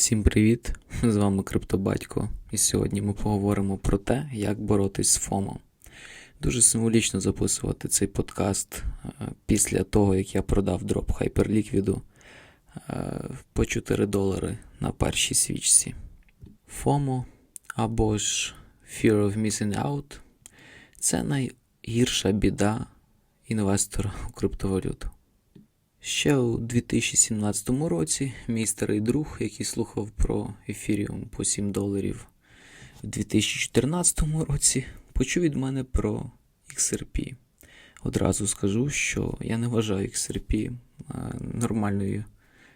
Всім привіт! З вами Криптобатько, і сьогодні ми поговоримо про те, як боротись з ФОМО. Дуже символічно записувати цей подкаст е, після того, як я продав дроп е, по 4 долари на першій свічці. FOMO або ж Fear of Missing Out це найгірша біда інвестора у криптовалюту. Ще у 2017 році мій старий друг, який слухав про ефіріум по 7 доларів, у 2014 році почув від мене про XRP. Одразу скажу, що я не вважаю XRP нормальною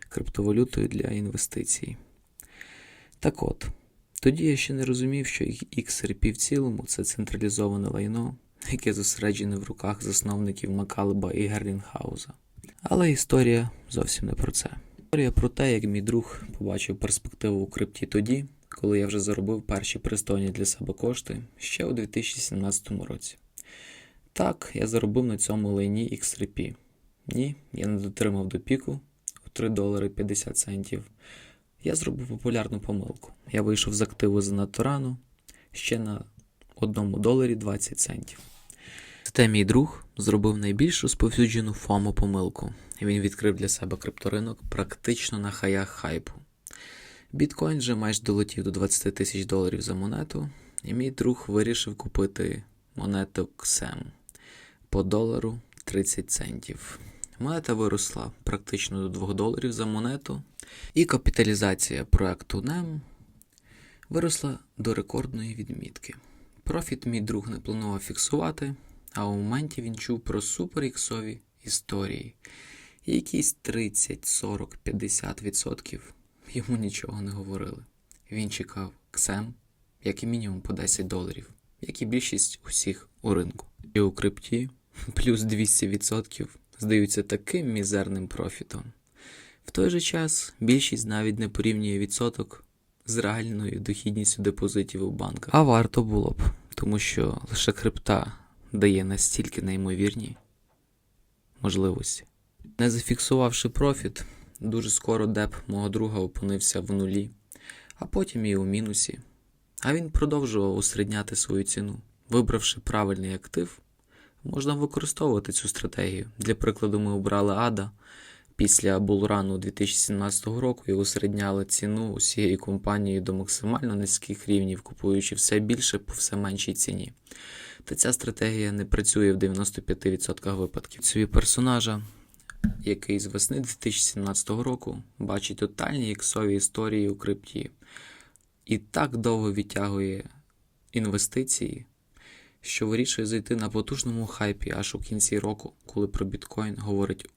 криптовалютою для інвестицій. Так от, тоді я ще не розумів, що XRP в цілому це централізоване лайно, яке зосереджене в руках засновників Макалеба і Герлінгхауза. Але історія зовсім не про це. Історія про те, як мій друг побачив перспективу у крипті тоді, коли я вже заробив перші пристойні для себе кошти ще у 2017 році. Так, я заробив на цьому лайні XRP. Ні, я не дотримав до піку у 3 долари 50 центів. Я зробив популярну помилку. Я вийшов з активу занадто рано ще на 1 доларі 20 центів. Зате мій друг зробив найбільш розповсюджену фому помилку. Він відкрив для себе крипторинок практично на хаях хайпу. Біткоін же майже долетів до 20 тисяч доларів за монету, і мій друг вирішив купити монету XM по долару 30 центів. Монета виросла практично до 2 доларів за монету, і капіталізація проекту NEM виросла до рекордної відмітки. Профіт мій друг не планував фіксувати, а у моменті він чув про суперіксові історії. Якісь 30, 40, 50% йому нічого не говорили. Він чекав ксем, як і мінімум по 10 доларів, як і більшість усіх у ринку. І у крипті плюс 200% здаються таким мізерним профітом. В той же час більшість навіть не порівнює відсоток з реальною дохідністю депозитів у банках. А варто було б, тому що лише крипта дає настільки неймовірні можливості. Не зафіксувавши профіт, дуже скоро деп мого друга опинився в нулі, а потім і у мінусі. А він продовжував усередняти свою ціну. Вибравши правильний актив, можна використовувати цю стратегію. Для прикладу, ми обрали ADA після булрану 2017 року і усередняли ціну усієї компанії до максимально низьких рівнів, купуючи все більше по все меншій ціні. Та ця стратегія не працює в 95% випадків. Собі персонажа, який з весни 2017 року бачить тотальні іксові історії у крипті і так довго відтягує інвестиції, що вирішує зайти на потужному хайпі аж у кінці року, коли про біткоін говорить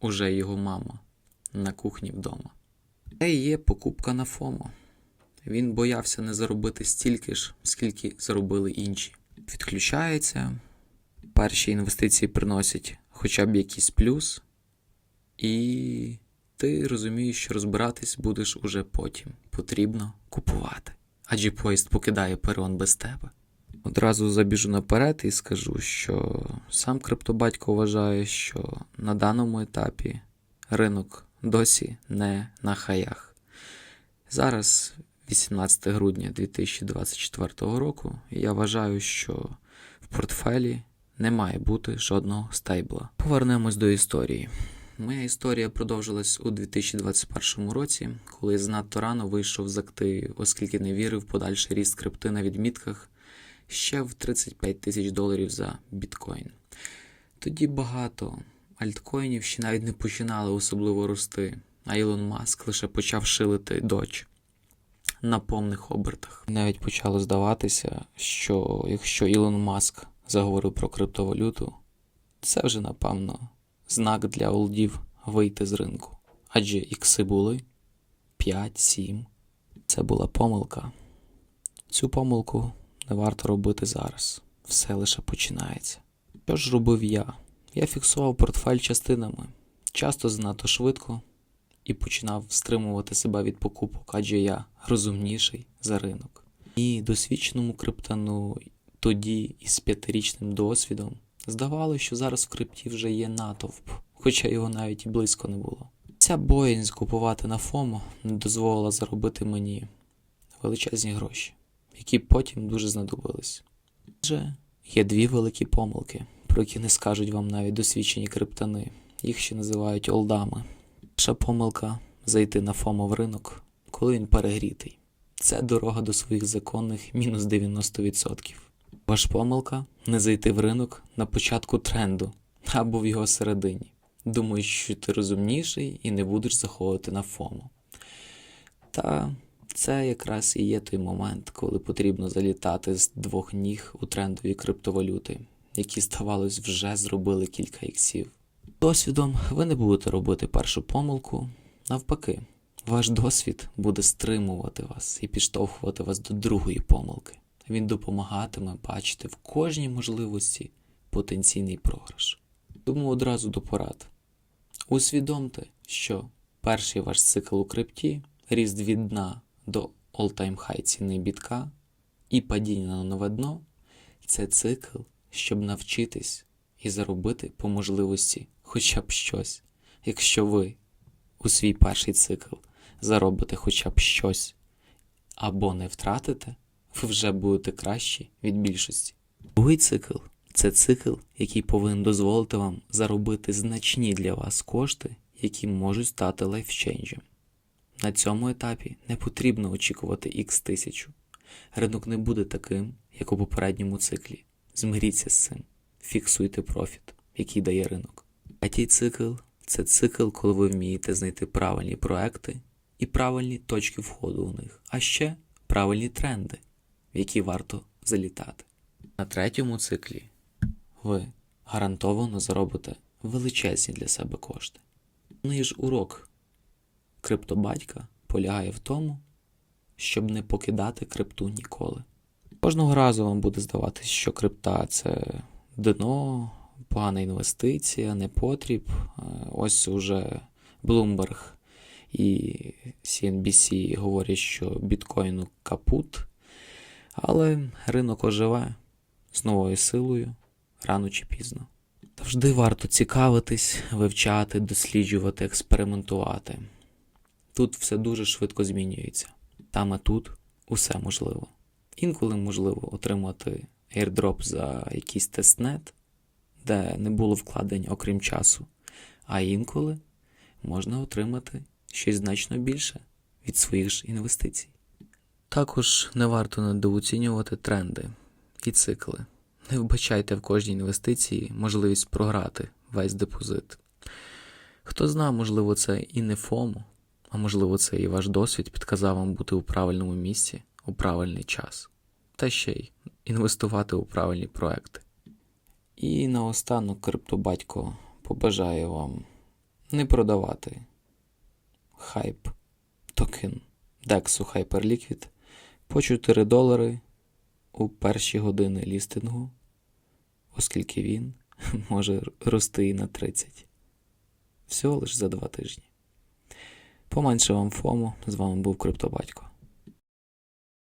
уже його мама на кухні вдома. Це є покупка на ФОМО. Він боявся не заробити стільки ж, скільки заробили інші. Відключається, перші інвестиції приносять хоча б якийсь плюс, і ти розумієш, що розбиратись будеш уже потім. Потрібно купувати. Адже поїзд покидає перон без тебе. Одразу забіжу наперед і скажу, що сам криптобатько вважає, що на даному етапі ринок досі не на хаях. Зараз, 18 грудня 2024 року, я вважаю, що в портфелі не має бути жодного стейбла. Повернемось до історії. Моя історія продовжилась у 2021 році, коли я занадто рано вийшов з активів, оскільки не вірив в подальший ріст крипти на відмітках ще в 35 тисяч доларів за біткоін. Тоді багато альткоїнів ще навіть не починали особливо рости, а Ілон Маск лише почав шилити доч на повних обертах. Навіть почало здаватися, що якщо Ілон Маск заговорив про криптовалюту, це вже напевно знак для олдів вийти з ринку. Адже ікси були 5-7. Це була помилка. Цю помилку не варто робити зараз. Все лише починається. Що ж робив я? Я фіксував портфель частинами, часто занадто швидко, і починав стримувати себе від покупок, адже я розумніший за ринок. І досвідченому криптану тоді із п'ятирічним досвідом здавалося, що зараз в крипті вже є натовп, хоча його навіть і близько не було. Ця боїнь купувати на ФОМО не дозволила заробити мені величезні гроші, які потім дуже знадобились. Отже, є дві великі помилки, про які не скажуть вам навіть досвідчені криптани. Їх ще називають олдами. Перша помилка зайти на ФОМО в ринок, коли він перегрітий. Це дорога до своїх законних мінус 90%. Ваш помилка не зайти в ринок на початку тренду або в його середині. Думаєш, що ти розумніший і не будеш заходити на ФОМО. Та це якраз і є той момент, коли потрібно залітати з двох ніг у трендові криптовалюти, які, здавалось, вже зробили кілька іксів. Досвідом ви не будете робити першу помилку, навпаки, ваш досвід буде стримувати вас і підштовхувати вас до другої помилки. Він допомагатиме бачити в кожній можливості потенційний програш. Тому одразу до порад. Усвідомте, що перший ваш цикл у крипті, ріст від дна до all-time high ціни бітка і падіння на нове дно це цикл, щоб навчитись і заробити по можливості хоча б щось. Якщо ви у свій перший цикл заробите хоча б щось або не втратите, ви вже будете кращі від більшості. Другий цикл це цикл, який повинен дозволити вам заробити значні для вас кошти, які можуть стати лайфченджем. На цьому етапі не потрібно очікувати x тисячу. Ринок не буде таким, як у попередньому циклі. Змиріться з цим, фіксуйте профіт, який дає ринок. Третій цикл це цикл, коли ви вмієте знайти правильні проекти і правильні точки входу у них, а ще правильні тренди, в які варто залітати. На третьому циклі ви гарантовано заробите величезні для себе кошти. Ну ж урок криптобатька полягає в тому, щоб не покидати крипту ніколи. Кожного разу вам буде здаватися, що крипта це дно, погана інвестиція, непотріб. Е, Ось уже Bloomberg і CNBC говорять, що біткоїну капут, але ринок оживе з новою силою рано чи пізно. Завжди варто цікавитись, вивчати, досліджувати, експериментувати. Тут все дуже швидко змінюється. Саме тут усе можливо. Інколи можливо отримати airdrop за якийсь тестнет, де не було вкладень окрім часу, а інколи можна отримати щось значно більше від своїх ж інвестицій. Також не варто недооцінювати тренди і цикли. Не вбачайте в кожній інвестиції можливість програти весь депозит. Хто зна, можливо, це і не ФОМО, а можливо, це і ваш досвід підказав вам бути у правильному місці у правильний час, та ще й інвестувати у правильні проекти. І наостанок криптобатько побажає вам не продавати хайп токен DEX Hyperliquid по 4 долари у перші години лістингу, оскільки він може рости і на 30. Всього лиш за 2 тижні. Поменше вам фому, з вами був Криптобатько.